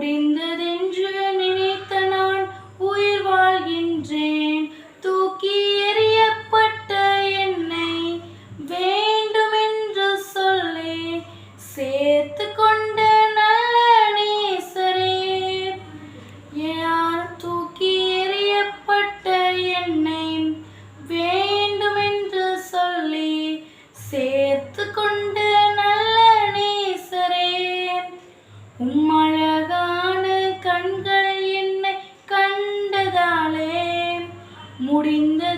முடிந்ததென்று நினைத்த நான் உயிர் வாழ்கின்றேன். ¡Golinda!